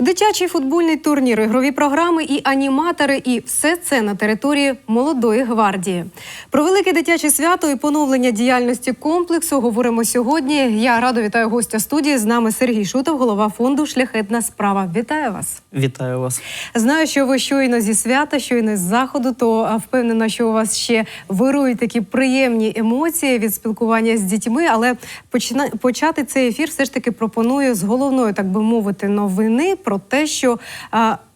Дитячий футбольний турнір, ігрові програми і аніматори, і все це на території молодої гвардії. Про велике дитяче свято і поновлення діяльності комплексу говоримо сьогодні. Я радо вітаю гостя студії. З нами Сергій Шутов, голова фонду Шляхетна справа. Вітаю вас. Вітаю вас. Знаю, що ви щойно зі свята, щойно з заходу, то впевнена, що у вас ще вирують такі приємні емоції від спілкування з дітьми. Але почина... почати цей ефір все ж таки пропоную з головної, так би мовити, новини про те, що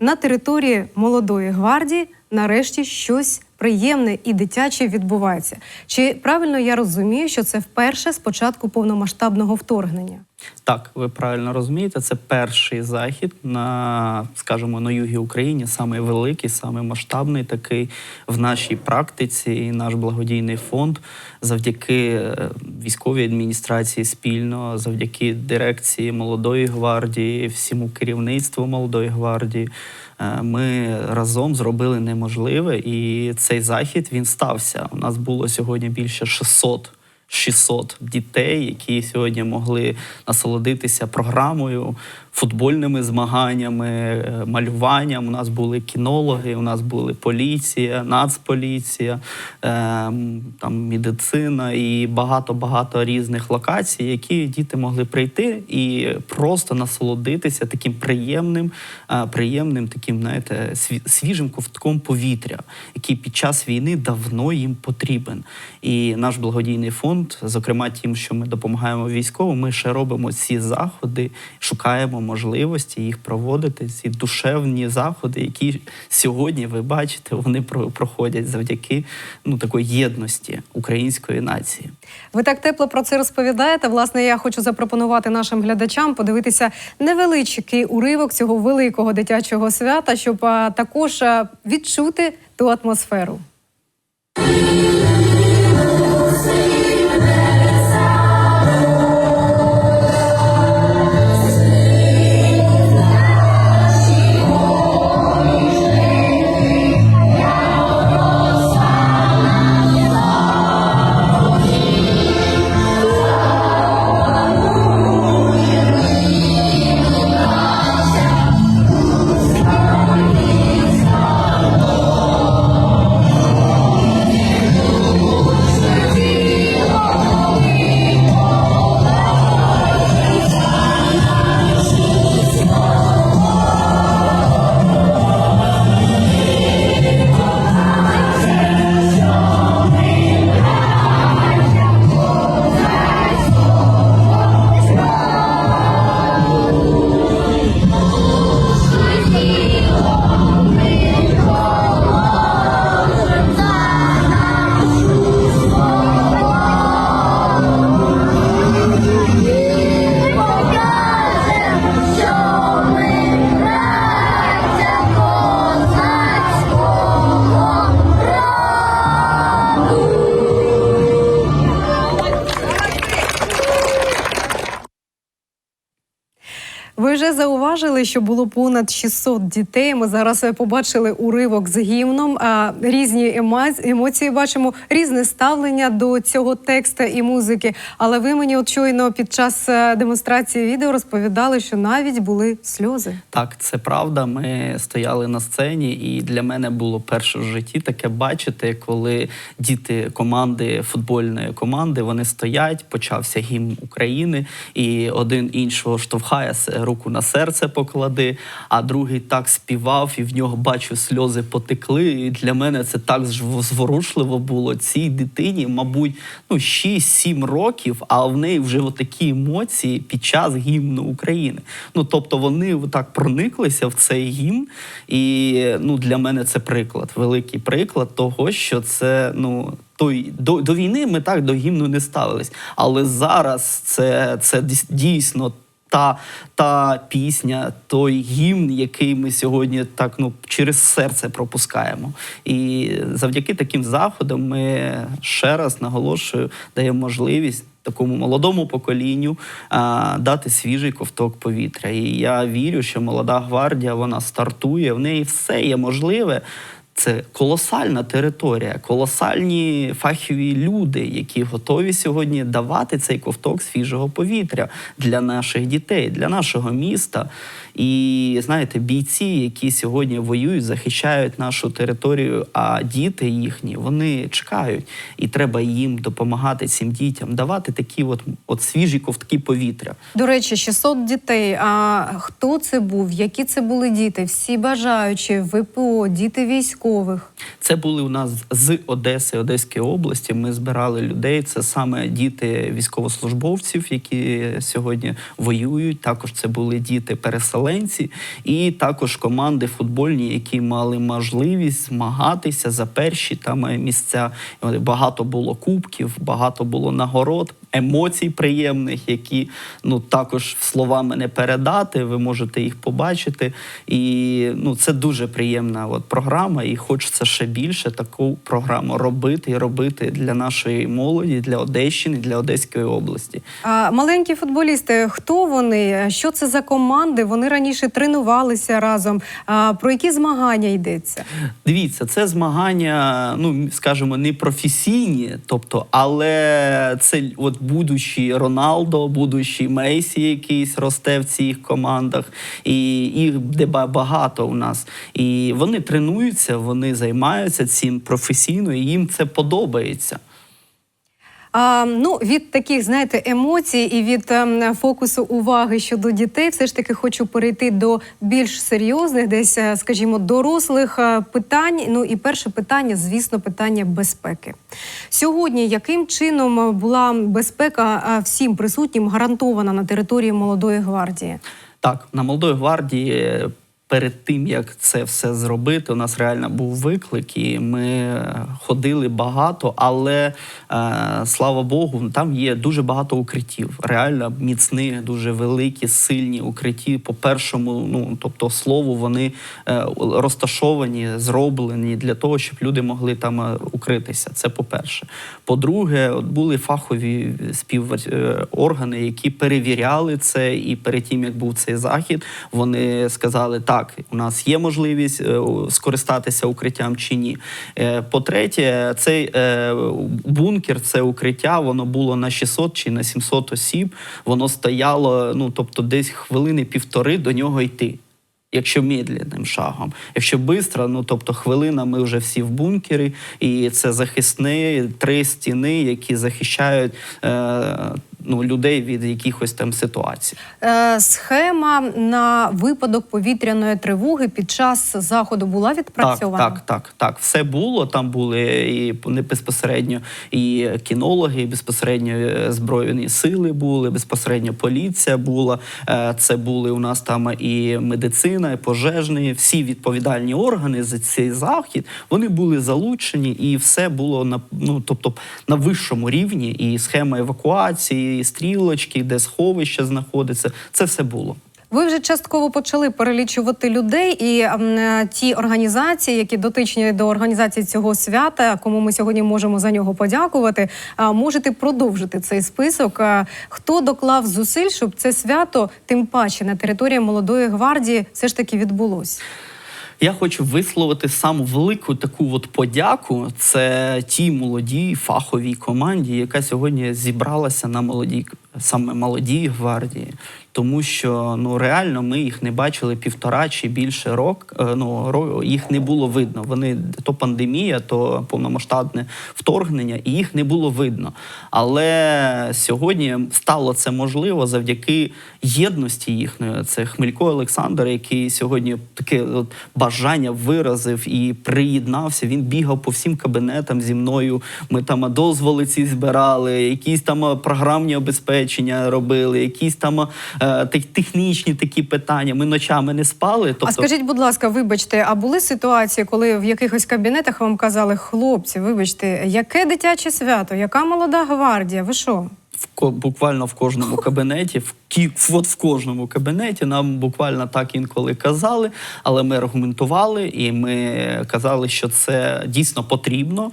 на території молодої гвардії нарешті щось приємне і дитяче відбувається. Чи правильно я розумію, що це вперше з початку повномасштабного вторгнення? Так, ви правильно розумієте, це перший захід на, скажімо, на югі України, самий великий, самий масштабний такий в нашій практиці. І наш благодійний фонд завдяки е, військовій адміністрації спільно, завдяки дирекції молодої гвардії, всьому керівництву молодої гвардії. Е, Ми разом зробили неможливе, і цей захід він стався. У нас було сьогодні більше 600 600 дітей, які сьогодні могли насолодитися програмою, футбольними змаганнями, е, малюванням. У нас були кінологи, у нас були поліція, нацполіція, ем, там медицина і багато-багато різних локацій, які діти могли прийти і просто насолодитися таким приємним, е, приємним таким, знаєте, свіжим ковтком повітря, який під час війни давно їм потрібен. І наш благодійний фонд, зокрема, тим, що ми допомагаємо військовим, ми ще робимо ці заходи, шукаємо можливості їх проводити. Ці душевні заходи, які сьогодні ви бачите, вони про- проходять завдяки ну такої єдності української нації. Ви так тепло про це розповідаєте. Власне, я хочу запропонувати нашим глядачам подивитися невеличкий уривок цього великого дитячого свята, щоб також відчути ту атмосферу. Зауважили, що було понад 600 дітей. Ми зараз е, побачили уривок з гімном. Різні емоції бачимо, різне ставлення до цього тексту і музики. Але ви мені от щойно під час е, демонстрації відео розповідали, що навіть були сльози. Так, це правда. Ми стояли на сцені, і для мене було перше в житті таке бачити, коли діти команди футбольної команди вони стоять, почався гімн України, і один іншого штовхає руку на серце поклади, а другий так співав, і в нього бачу, сльози потекли. І для мене це так зв- зворушливо було. Цій дитині, мабуть, ну 6-7 років, а в неї вже такі емоції під час гімну України. Ну тобто вони так прониклися в цей гімн, і ну для мене це приклад, великий приклад того, що це ну. Той до, до війни ми так до гімну не ставились, але зараз це, це дійсно та, та пісня, той гімн, який ми сьогодні так ну через серце пропускаємо. І завдяки таким заходам ми ще раз наголошую, даємо можливість. Такому молодому поколінню а, дати свіжий ковток повітря. І я вірю, що молода гвардія вона стартує, в неї все є можливе. Це колосальна територія, колосальні фахові люди, які готові сьогодні давати цей ковток свіжого повітря для наших дітей, для нашого міста. І знаєте, бійці, які сьогодні воюють, захищають нашу територію, а діти їхні вони чекають, і треба їм допомагати цим дітям, давати такі от, от свіжі ковтки повітря. До речі, 600 дітей. А хто це був? Які це були діти? Всі бажаючі, ВПО, діти військових. Це були у нас з Одеси, Одеської області. Ми збирали людей. Це саме діти військовослужбовців, які сьогодні воюють. Також це були діти переселенці, і також команди футбольні, які мали можливість змагатися за перші там місця. Багато було кубків, багато було нагород. Емоцій приємних, які ну також словами не передати. Ви можете їх побачити, і ну це дуже приємна от програма. І хочеться ще більше таку програму робити і робити для нашої молоді, для Одещини, для Одеської області. А маленькі футболісти, хто вони? Що це за команди? Вони раніше тренувалися разом. А про які змагання йдеться? Дивіться, це змагання, ну скажімо, не професійні, тобто, але це от будущий Роналдо, будучи Мейсі, якийсь росте в цих командах, і їх багато у нас. І вони тренуються, вони займаються цим професійно, і їм це подобається. А, ну, від таких, знаєте, емоцій і від ем, фокусу уваги щодо дітей, все ж таки хочу перейти до більш серйозних, десь, е, скажімо, дорослих е, питань. Ну і перше питання, звісно, питання безпеки. Сьогодні яким чином була безпека е, всім присутнім гарантована на території молодої гвардії? Так, на молодої гвардії. Перед тим як це все зробити, у нас реально був виклик, і ми е, ходили багато, але е, слава Богу, там є дуже багато укриттів. Реально міцні, дуже великі, сильні укритті. По першому, ну тобто слову, вони е, розташовані, зроблені для того, щоб люди могли там укритися. Це по-перше. По-друге, от були фахові співоргани, які перевіряли це, і перед тим як був цей захід, вони сказали, так, у нас є можливість е, скористатися укриттям чи ні. Е, По-третє, цей е, бункер, це укриття, воно було на 600 чи на 700 осіб. Воно стояло, ну тобто, десь хвилини півтори до нього йти. Якщо медленним шагом, якщо швидко, ну тобто хвилина, ми вже всі в бункері, і це захисні три стіни, які захищають е, ну, людей від якихось там ситуацій. Е, схема на випадок повітряної тривоги під час заходу була відпрацьована? Так, так, так, так. Все було. Там були і не безпосередньо і кінологи, і безпосередньо е, збройні сили були, безпосередньо поліція була. Е, Це були у нас там і медицина, і пожежні, всі відповідальні органи за цей захід. Вони були залучені, і все було на ну, тобто на вищому рівні. І схема евакуації, і стрілочки, де сховище знаходиться. Це все було. Ви вже частково почали перелічувати людей і м, е, ті організації, які дотичні до організації цього свята, кому ми сьогодні можемо за нього подякувати. Можете продовжити цей список. Хто доклав зусиль, щоб це свято, тим паче на території молодої гвардії, все ж таки відбулось? Я хочу висловити саму велику таку от подяку. Це тій молодій фаховій команді, яка сьогодні зібралася на молодій саме молодій гвардії. Тому що ну реально ми їх не бачили півтора чи більше рок. е, Ну їх не було видно. Вони то пандемія, то повномасштабне вторгнення, і їх не було видно. Але сьогодні стало це можливо завдяки єдності їхньої. Це Хмелько Олександр, який сьогодні таке от бажання виразив і приєднався. Він бігав по всім кабінетам зі мною. Ми там дозволи ці збирали, якісь там програмні обезпечення робили, якісь там е, технічні такі питання. Ми ночами не спали. Тобто, А скажіть, будь ласка, вибачте, а були ситуації, коли в якихось кабінетах вам казали, хлопці, вибачте, яке дитяче свято, яка молода гвардія? Ви що? в буквально в кожному кабінеті, в от в кожному кабінеті нам буквально так інколи казали, але ми аргументували і ми казали, що це дійсно потрібно,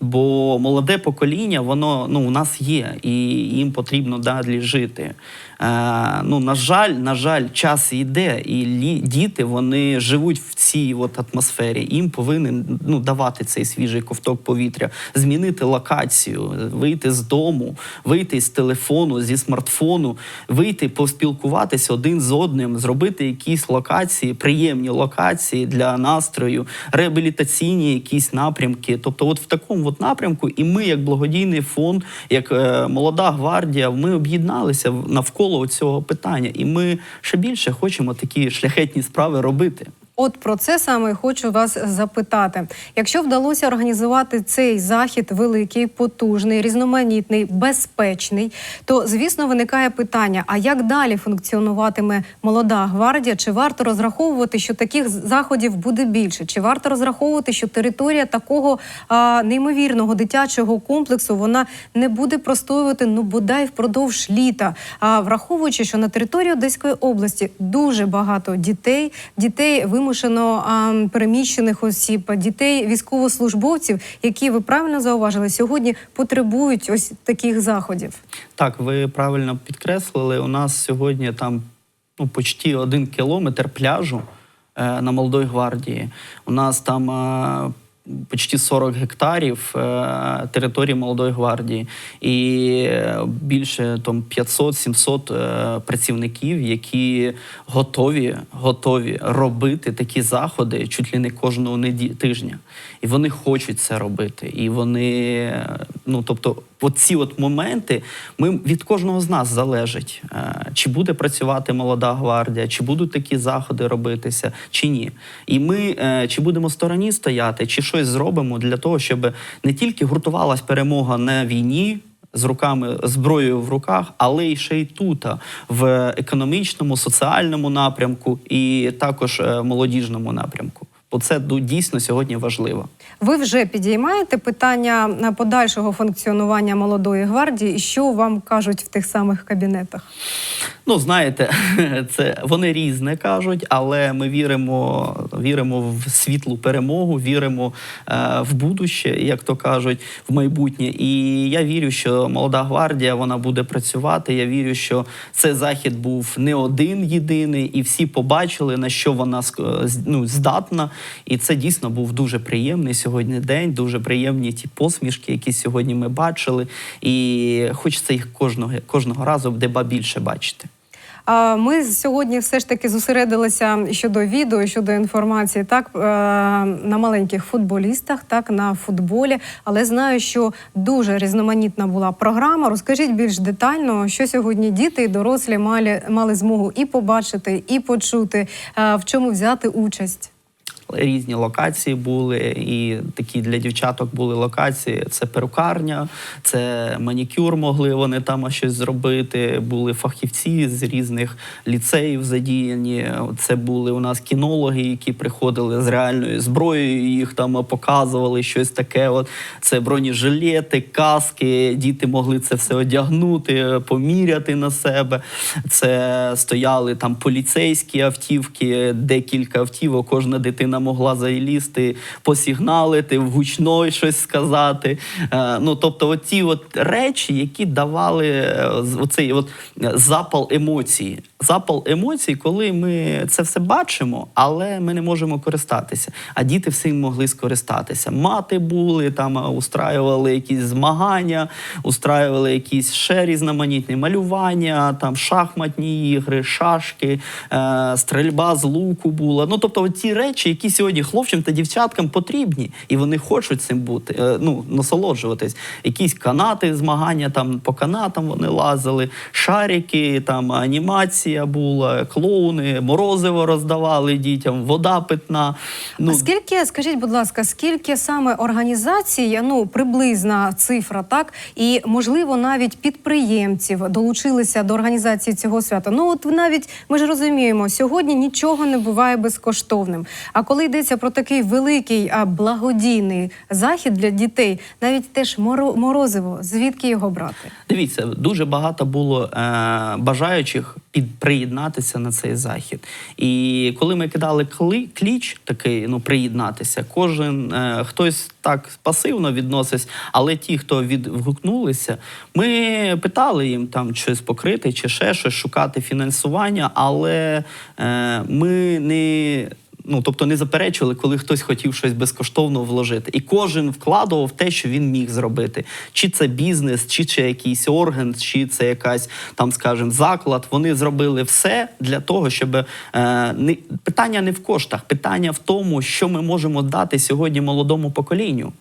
бо молоде покоління, воно ну, у нас є, і їм потрібно далі жити. Е, ну, на жаль, на жаль, час йде, і лі- діти вони живуть в цій от атмосфері. Їм повинен ну, давати цей свіжий ковток повітря, змінити локацію, вийти з дому, вийти з телефону, зі смартфону, вийти поспілкуватися один з одним, зробити якісь локації, приємні локації для настрою, реабілітаційні якісь напрямки. Тобто, от в такому от напрямку, і ми, як благодійний фонд, як е, молода гвардія, ми об'єдналися навколо цього питання, і ми ще більше хочемо такі шляхетні справи робити. От про це саме хочу вас запитати. Якщо вдалося організувати цей захід великий, потужний, різноманітний, безпечний, то звісно виникає питання: а як далі функціонуватиме молода гвардія? Чи варто розраховувати, що таких заходів буде більше? Чи варто розраховувати, що територія такого а, неймовірного дитячого комплексу вона не буде простоювати ну бодай впродовж літа? А враховуючи, що на території Одеської області дуже багато дітей, дітей вимушено а, переміщених осіб, дітей військовослужбовців, які ви правильно зауважили, сьогодні потребують ось таких заходів. Так, ви правильно підкреслили. У нас сьогодні там ну, почти один кілометр пляжу е, на Молодої гвардії. У нас там е, почти 40 гектарів е, території Молодої гвардії. І е, більше там 500-700 е, працівників, які готові, готові робити такі заходи чуть ли не кожного неді- тижня. І вони хочуть це робити. І вони, ну тобто, оці от моменти ми від кожного з нас залежить, чи буде працювати молода гвардія, чи будуть такі заходи робитися, чи ні. І ми чи будемо стороні стояти, чи щось зробимо для того, щоб не тільки гуртувалась перемога на війні. З руками зброєю в руках, але й ще й тут, в економічному, соціальному напрямку і також е, молодіжному напрямку. Бо це дійсно сьогодні важливо. Ви вже підіймаєте питання е, подальшого функціонування молодої гвардії, і що вам кажуть в тих самих кабінетах? Ну, знаєте, це вони різне кажуть, але ми віримо, віримо в світлу перемогу, віримо е, в будуще, як то кажуть, в майбутнє. І я вірю, що молода гвардія вона буде працювати. Я вірю, що цей захід був не один єдиний, і всі побачили на що вона ск- ну, здатна. І це дійсно був дуже приємний сьогодні день, дуже приємні ті посмішки, які сьогодні ми бачили. І хочеться їх кожного кожного разу деба більше бачити. Ми сьогодні все ж таки зосередилися щодо відео, щодо інформації, так е, на маленьких футболістах, так на футболі. Але знаю, що дуже різноманітна була програма. Розкажіть більш детально, що сьогодні діти і дорослі мали, мали змогу і побачити, і почути, е, в чому взяти участь. Різні локації були, і такі для дівчаток були локації. Це перукарня, це манікюр могли вони там щось зробити. Були фахівці з різних ліцеїв задіяні. Це були у нас кінологи, які приходили з реальною зброєю, їх там показували щось таке. От це бронежилети, каски. Діти могли це все одягнути, поміряти на себе. Це стояли там поліцейські автівки, декілька автівок. Кожна дитина могла залізти, посігналити, в гучно щось сказати. Е, ну тобто, оці от речі, які давали е, оцей от запал емоцій. Запал емоцій, коли ми це все бачимо, але ми не можемо користатися. А діти всім могли скористатися. Мати були там, е, устраювали якісь змагання, устраювали якісь ще різноманітні малювання, там шахматні ігри, шашки, стрельба з луку була. Ну тобто, ті речі, які сьогодні хлопцям та дівчаткам потрібні, і вони хочуть цим бути, е, ну насолоджуватись. Якісь канати, змагання там по канатам вони лазили, шарики, там анімація була, клоуни, морозиво роздавали дітям, вода питна. Ну а скільки, скажіть, будь ласка, скільки саме організацій, ну приблизна цифра, так і можливо навіть підприємців долучилися до організації цього свята? Ну от навіть ми ж розуміємо, сьогодні нічого не буває безкоштовним. А коли коли йдеться про такий великий а, благодійний захід для дітей, навіть теж моро- морозиво, звідки його брати? Дивіться, дуже багато було е, бажаючих під приєднатися на цей захід. І коли ми кидали кли, кліч такий, ну приєднатися, кожен е, хтось так пасивно відносився, але ті, хто відгукнулися, ми питали їм там щось покрити чи ще щось, шукати фінансування, але е, ми не. Ну, тобто не заперечували, коли хтось хотів щось безкоштовно вложити. І кожен вкладував те, що він міг зробити. Чи це бізнес, чи це якийсь орган, чи це якась там, скажімо, заклад. Вони зробили все для того, щоб е, не питання не в коштах, питання в тому, що ми можемо дати сьогодні молодому поколінню.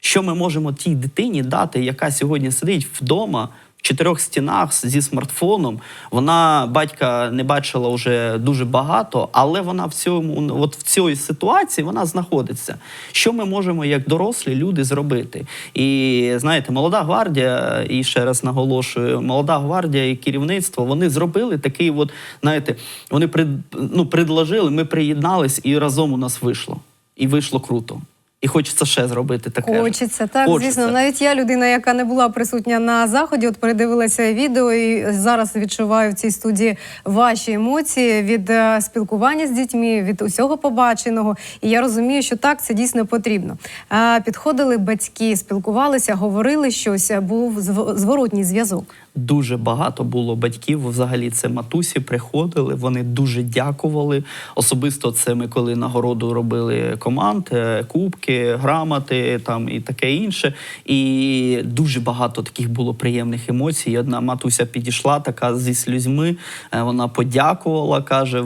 Що ми можемо тій дитині дати, яка сьогодні сидить вдома чотирьох стінах зі смартфоном. Вона батька не бачила вже дуже багато, але вона в цьому, от в цій ситуації вона знаходиться. Що ми можемо як дорослі люди зробити? І знаєте, молода гвардія, і ще раз наголошую, молода гвардія і керівництво вони зробили такий, от знаєте, вони пред, ну, предложили, ми приєднались, і разом у нас вийшло. І вийшло круто. І хочеться ще зробити таке. Хочеться, так Хочеться. звісно. Навіть я людина, яка не була присутня на заході, от передивилася відео і зараз відчуваю в цій студії ваші емоції від е, спілкування з дітьми, від усього побаченого. І я розумію, що так це дійсно потрібно. Підходили батьки, спілкувалися, говорили щось. Був зворотній зв'язок. Дуже багато було батьків. Взагалі, це матусі приходили. Вони дуже дякували. Особисто це ми коли нагороду робили команд, е, кубки, грамоти там і таке інше. І дуже багато таких було приємних емоцій. Одна матуся підійшла, така зі слізьми. е, Вона подякувала, каже: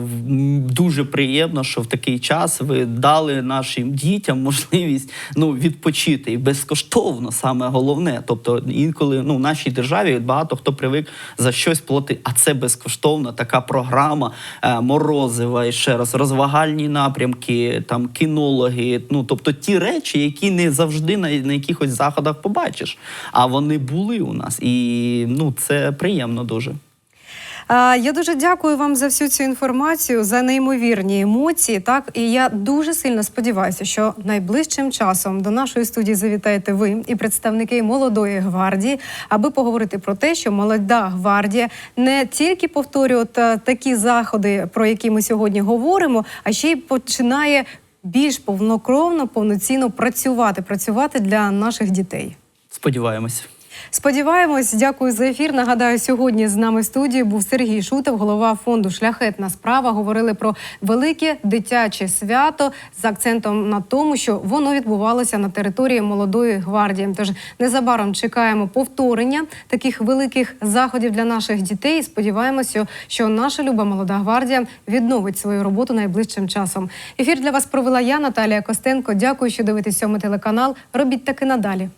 дуже приємно, що в такий час ви дали нашим дітям можливість ну відпочити і безкоштовно, саме головне. Тобто, інколи ну в нашій державі багато хто привик за щось платити, а це безкоштовно. Така програма е, морозива і ще раз розвагальні напрямки, там кінологи. Ну тобто ті речі, які не завжди на, на якихось заходах побачиш. А вони були у нас, і ну це приємно дуже. Я дуже дякую вам за всю цю інформацію, за неймовірні емоції. Так і я дуже сильно сподіваюся, що найближчим часом до нашої студії завітаєте ви і представники молодої гвардії, аби поговорити про те, що молода гвардія не тільки повторює е, такі заходи, про які ми сьогодні говоримо, а ще й починає більш повнокровно, повноцінно працювати, працювати для наших дітей. Сподіваємось. Сподіваємось, дякую за ефір. Нагадаю, сьогодні з нами в студії був Сергій Шутов, голова фонду Шляхетна справа. Говорили про велике дитяче свято з акцентом на тому, що воно відбувалося на території молодої гвардії. Тож незабаром чекаємо повторення таких великих заходів для наших дітей. І Сподіваємося, що наша люба молода гвардія відновить свою роботу найближчим часом. Ефір для вас провела я, Наталія Костенко. Дякую, що дивитесь сьомий телеканал. Робіть таки надалі.